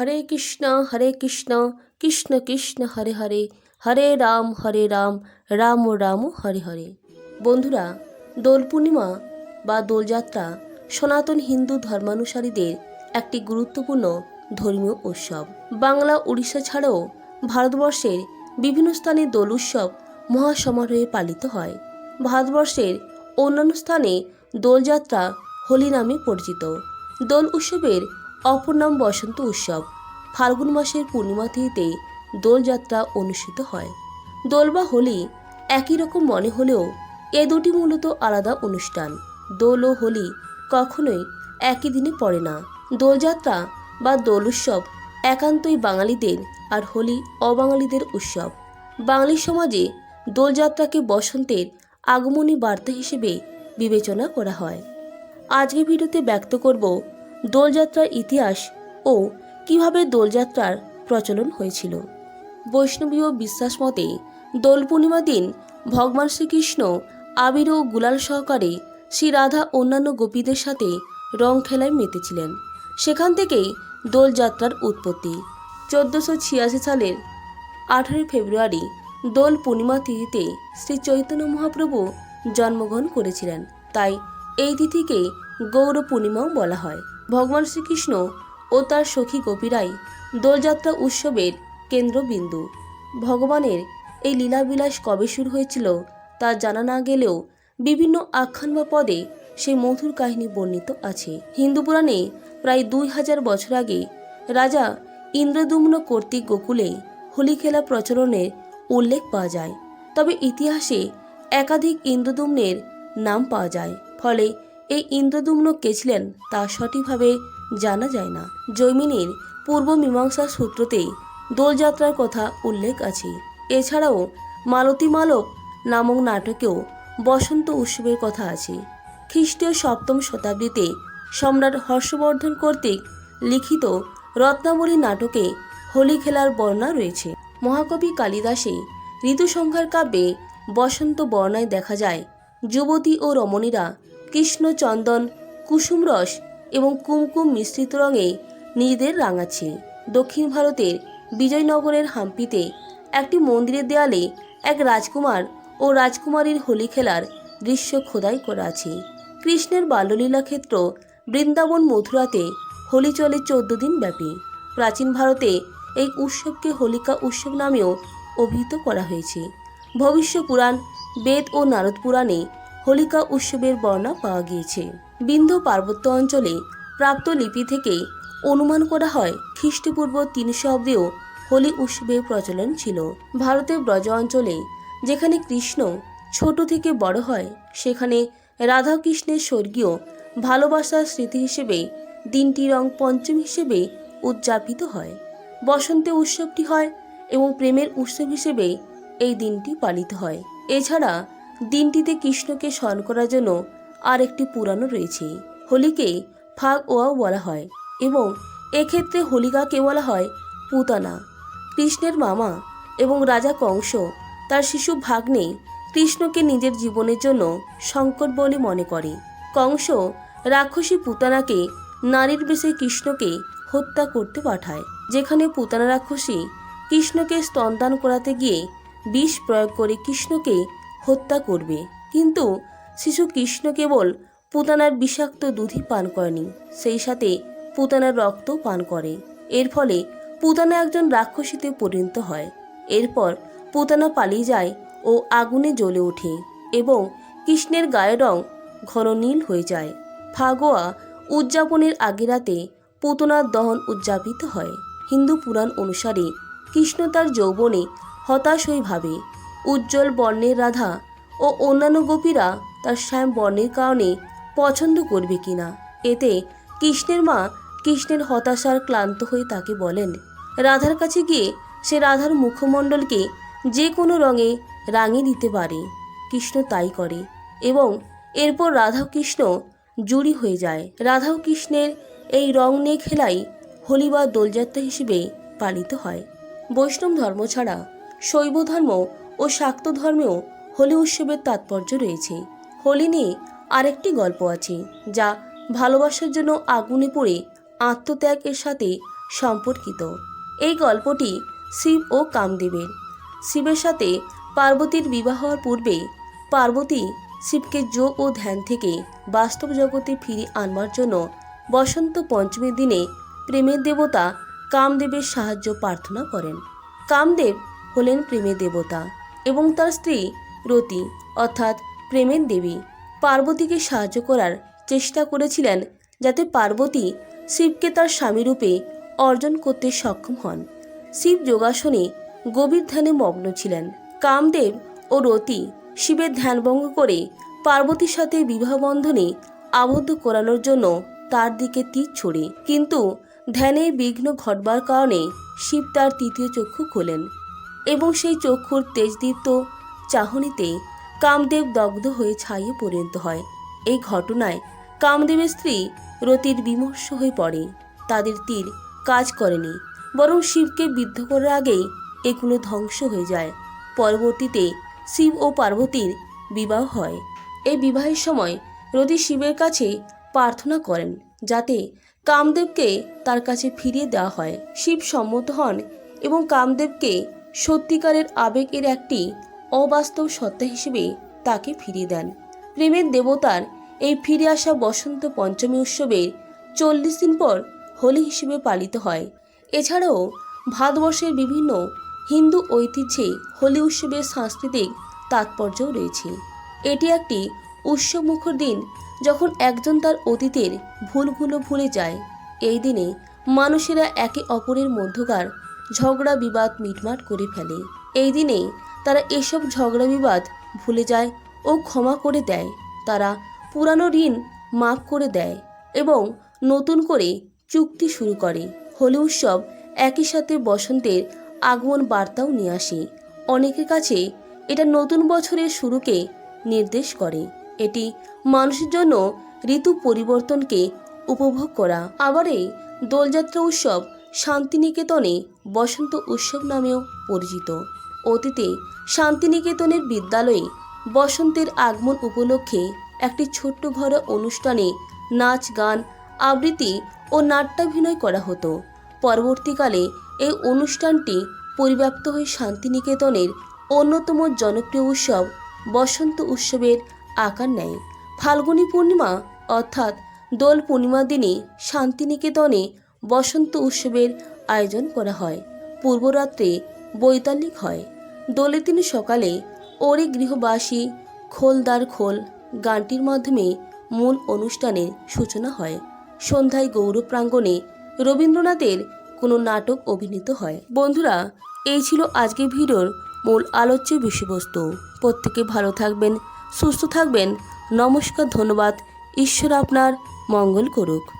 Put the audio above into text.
হরে কৃষ্ণ হরে কৃষ্ণ কৃষ্ণ কৃষ্ণ, হরে হরে হরে রাম হরে রাম রাম রাম হরে হরে। বন্ধুরা, দোল পূর্ণিমা বা দোলযাত্রা সনাতন হিন্দু ধর্মানুসারীদের একটি গুরুত্বপূর্ণ ধর্মীয় উৎসব। বাংলা উড়িষ্যা ছাড়াও ভারতবর্ষের বিভিন্ন স্থানে দোল উৎসব মহাসমারোহে পালিত হয়। ভারতবর্ষের অন্যান্য স্থানে দোলযাত্রা হোলি নামে পরিচিত। দোল উৎসবের অপর নাম বসন্ত উৎসব। ফাল্গুন মাসের পূর্ণিমা তিথিতে দোলযাত্রা অনুষ্ঠিত হয়। দোল বা হোলি একই রকম মনে হলেও এ দুটি মূলত আলাদা অনুষ্ঠান। দোল ও হোলি কখনোই একই দিনে পড়ে না। দোলযাত্রা বা দোল উৎসব একান্তই বাঙালিদের আর হোলি অবাঙালিদের উৎসব। বাঙালি সমাজে দোলযাত্রাকে বসন্তের আগমনী বার্তা হিসেবে বিবেচনা করা হয়। আজকে ভিডিওতে ব্যক্ত করব দোলযাত্রার ইতিহাস ও কীভাবে দোলযাত্রার প্রচলন হয়েছিল। বৈষ্ণবীয় বিশ্বাস মতে দোল পূর্ণিমা দিন ভগবান শ্রীকৃষ্ণ, আবির ও গুলাল সহকারে শ্রী রাধা অন্যান্য গোপীদের সাথে রং খেলায় মেতেছিলেন। সেখান থেকেই দোলযাত্রার উৎপত্তি। চোদ্দোশো ছিয়াশি সালের আঠারোই ফেব্রুয়ারি দোল পূর্ণিমা তিথিতে শ্রী চৈতন্য মহাপ্রভু জন্মগ্রহণ করেছিলেন। তাই এই তিথিকে গৌর পূর্ণিমাও বলা হয়। ভগবান শ্রীকৃষ্ণ ও তার সখী গোপীরাই দোলযাত্রা উৎসবের কেন্দ্রবিন্দু। ভগবানের এই লীলাবিলাস কবে শুরু হয়েছিল তা জানা না গেলেও বিভিন্ন আখ্যান বা পদে সেই মধুর কাহিনী বর্ণিত আছে। হিন্দু পুরাণে প্রায় দুই হাজার বছর আগে রাজা ইন্দ্রদুম্ন কর্তৃক গোকুলে হোলি খেলা প্রচলনের উল্লেখ পাওয়া যায়। তবে ইতিহাসে একাধিক ইন্দ্রদুম্নের নাম পাওয়া যায়। ফলে এই ইন্দ্রদুম্ন কে ছিলেন তা সঠিকভাবে জানা যায় না। জৈমিনীর পূর্ব মীমাংসা সূত্রতে দোলযাত্রার কথা উল্লেখ আছে। এছাড়াও মালতী মালব নামক নাটকেও বসন্ত উৎসবের কথা আছে। খ্রিস্টীয় সপ্তম শতাব্দীতে সম্রাট হর্ষবর্ধন কর্তৃক লিখিত রত্নাবলী নাটকে হোলি খেলার বর্ণনা রয়েছে। মহাকবি কালিদাসে ঋতুসংহার কাব্যে বসন্ত বর্ণায় দেখা যায়, যুবতী ও রমণীরা কৃষ্ণ চন্দন কুসুম রস এবং কুমকুম মিশ্রিত রঙে নিজেদের রাঙাচ্ছে। দক্ষিণ ভারতের বিজয়নগরের হাম্পিতে একটি মন্দিরের দেয়ালে এক রাজকুমার ও রাজকুমারীর হোলি খেলার দৃশ্য খোদাই করা আছে। কৃষ্ণের বাল্যলীলা ক্ষেত্র বৃন্দাবন মথুরাতে হোলি চলে চোদ্দ দিন ব্যাপী। প্রাচীন ভারতে এই উৎসবকে হোলিকা উৎসব নামেও অভিহিত করা হয়েছে। ভবিষ্য পুরাণ বেদ ও নারদ পুরাণে হোলিকা উৎসবের বর্ণনা পাওয়া গিয়েছে। বিন্ধ্য পার্বত্য অঞ্চলে প্রাপ্ত লিপি থেকে অনুমান করা হয়, খ্রিস্টপূর্ব তিনশো অব্দেও হোলি উৎসবের প্রচলন ছিল। ভারতের ব্রজ অঞ্চলে যেখানে কৃষ্ণ ছোট থেকে বড় হয়, সেখানে রাধা কৃষ্ণের স্বর্গীয় ভালোবাসার স্মৃতি হিসেবে দিনটি রং পঞ্চম হিসেবে উদযাপিত হয়। বসন্তে উৎসবটি হয় এবং প্রেমের উৎসব হিসেবে এই দিনটি পালিত হয়। এছাড়া দিনটিতে কৃষ্ণকে স্মরণ করার জন্য আর একটি পুরাণও রয়েছে। হোলিকে ফাগ ওয়াও বলা হয় এবং এক্ষেত্রে হোলিকাকে বলা হয় পুতানা। কৃষ্ণের মামা এবং রাজা কংস তার শিশু ভাগ্নে কৃষ্ণকে নিজের জীবনের জন্য সংকট বলে মনে করে। কংস রাক্ষসী পুতানাকে নারীর বেশে কৃষ্ণকে হত্যা করতে পাঠায়, যেখানে পুতানা রাক্ষসী কৃষ্ণকে স্তনদান করাতে গিয়ে বিষ প্রয়োগ করে কৃষ্ণকে হত্যা করবে। কিন্তু শিশু কৃষ্ণ কেবল পুতানার বিষাক্ত দুধই পান করেনি, সেই সাথে পুতানার রক্ত পান করে। এর ফলে পুতানা একজন রাক্ষসীতে পরিণত হয়। এরপর পুতানা পালিয়ে যায় ও আগুনে জ্বলে ওঠে এবং কৃষ্ণের গায়ের রং ঘন নীল হয়ে যায়। ফাগোয়া উদযাপনের আগে রাতে পুতনার দহন উদযাপিত হয়। হিন্দু পুরাণ অনুসারে কৃষ্ণ তার যৌবনে হতাশ হয়ে ভাবে উজ্জ্বল বর্ণের রাধা ও অন্যান্য গোপীরা তার শ্যাম বর্ণের কারণে পছন্দ করবে কিনা এতে কৃষ্ণের মা কৃষ্ণের হতাশার ক্লান্ত হয়ে তাকে বলেন, রাধার কাছে গিয়ে সে রাধার মুখমণ্ডলকে যে কোনো রঙে রাঙিয়ে দিতে পারে। কৃষ্ণ তাই করে এবং এরপর রাধা কৃষ্ণ জুড়ি হয়ে যায়। রাধা কৃষ্ণের এই রং নিয়ে খেলাই হোলি বা দোলযাত্রা হিসেবে পালিত হয়। বৈষ্ণব ধর্ম ছাড়া শৈব ধর্ম ও শাক্ত ধর্মেও হোলি উৎসবের তাৎপর্য রয়েছে। হোলি নিয়ে আরেকটি গল্প আছে, যা ভালোবাসার জন্য আগুনে পড়ে আত্মত্যাগের সাথে সম্পর্কিত। এই গল্পটি শিব ও কামদেবের। শিবের সাথে পার্বতীর বিবাহ হওয়ার পূর্বে পার্বতী শিবকে যোগ ও ধ্যান থেকে বাস্তব জগতে ফিরিয়ে আনবার জন্য বসন্ত পঞ্চমীর দিনে প্রেমের দেবতা কামদেবের সাহায্য প্রার্থনা করেন। কামদেব হলেন প্রেমের দেবতা। এবং তার স্ত্রী রতি, অর্থাৎ প্রেমের দেবী, পার্বতীকে সাহায্য করার চেষ্টা করেছিলেন যাতে পার্বতী শিবকে তার স্বামীরূপে অর্জন করতে সক্ষম হন। শিব যোগাসনে গভীর ধ্যানে মগ্ন ছিলেন। কামদেব ও রতি শিবের ধ্যানভঙ্গ করে পার্বতীর সাথে বিবাহ বন্ধনে আবদ্ধ করানোর জন্য তার দিকে তীর ছড়ে। কিন্তু ধ্যানে বিঘ্ন ঘটবার কারণে শিব তার তৃতীয় চক্ষু খোলেন। এবং সেই চক্ষুর তেজদীপ্ত চাহনিতে কামদেব দগ্ধ হয়ে ছাইয়ে পরিণত হয়। এই ঘটনায় কামদেবের স্ত্রী রতির বিমর্ষ হয়ে পড়ে। তাদের তীর কাজ করেনি, বরং শিবকে বিদ্ধ করার আগেই এগুলো ধ্বংস হয়ে যায়। পরবর্তীতে শিব ও পার্বতীর বিবাহ হয়। এই বিবাহের সময় রতি শিবের কাছে প্রার্থনা করেন যাতে কামদেবকে তার কাছে ফিরিয়ে দেওয়া হয়। শিব সম্মত হন এবং কামদেবকে সত্যিকারের আবেগের একটি অবাস্তব সত্তা হিসেবে তাকে ফিরিয়ে দেন। প্রেমের দেবতার এই ফিরে আসা বসন্ত পঞ্চমী উৎসবের চল্লিশ দিন পর হোলি হিসেবে পালিত হয়। এছাড়াও ভারতবর্ষের বিভিন্ন হিন্দু ঐতিহ্যে হোলি উৎসবের সাংস্কৃতিক তাৎপর্যও রয়েছে। এটি একটি উৎসবমুখর দিন যখন একজন তার অতীতের ভুলগুলো ভুলে যায়। এই দিনে মানুষেরা একে অপরের মধ্যকার ঝগড়া বিবাদ মিটমাট করে ফেলে। এই দিনে তারা এসব ঝগড়া বিবাদ ভুলে যায় ও ক্ষমা করে দেয়। তারা পুরানো ঋণ মাফ করে দেয় এবং নতুন করে চুক্তি শুরু করে। হোলি উৎসব একই সাথে বসন্তের আগমন বার্তাও নিয়ে আসে। অনেকের কাছে এটা নতুন বছরের শুরুকে নির্দেশ করে। এটি মানুষের জন্য ঋতু পরিবর্তনকে উপভোগ করা। আবার দোলযাত্রা উৎসব শান্তিনিকেতনে বসন্ত উৎসব নামেও পরিচিত। অতীতে শান্তিনিকেতনের বিদ্যালয়ে বসন্তের আগমন উপলক্ষে একটি ছোট্ট ঘরোয়া অনুষ্ঠানে নাচ, গান, আবৃত্তি ও নাট্যাভিনয় করা হতো। পরবর্তীকালে এই অনুষ্ঠানটি পরিব্যাপ্ত হয়ে শান্তিনিকেতনের অন্যতম জনপ্রিয় উৎসব বসন্ত উৎসবের আকার নেয়। ফাল্গুনী পূর্ণিমা অর্থাৎ দোল পূর্ণিমার দিনে শান্তিনিকেতনে বসন্ত উৎসবের আয়োজন করা হয়। পূর্বরাত্রে বৈতালিক হয়। দোলের দিন সকালে ওরে গৃহবাসী খোলদার খোল গানটির মাধ্যমে মূল অনুষ্ঠানের সূচনা হয়। সন্ধ্যায় গৌর প্রাঙ্গণে রবীন্দ্রনাথের কোনো নাটক অভিনীত হয়। বন্ধুরা, এই ছিল আজকের ভিডিওর মূল আলোচ্য বিষয়বস্তু। প্রত্যেকে ভালো থাকবেন, সুস্থ থাকবেন। নমস্কার, ধন্যবাদ। ঈশ্বর আপনার মঙ্গল করুক।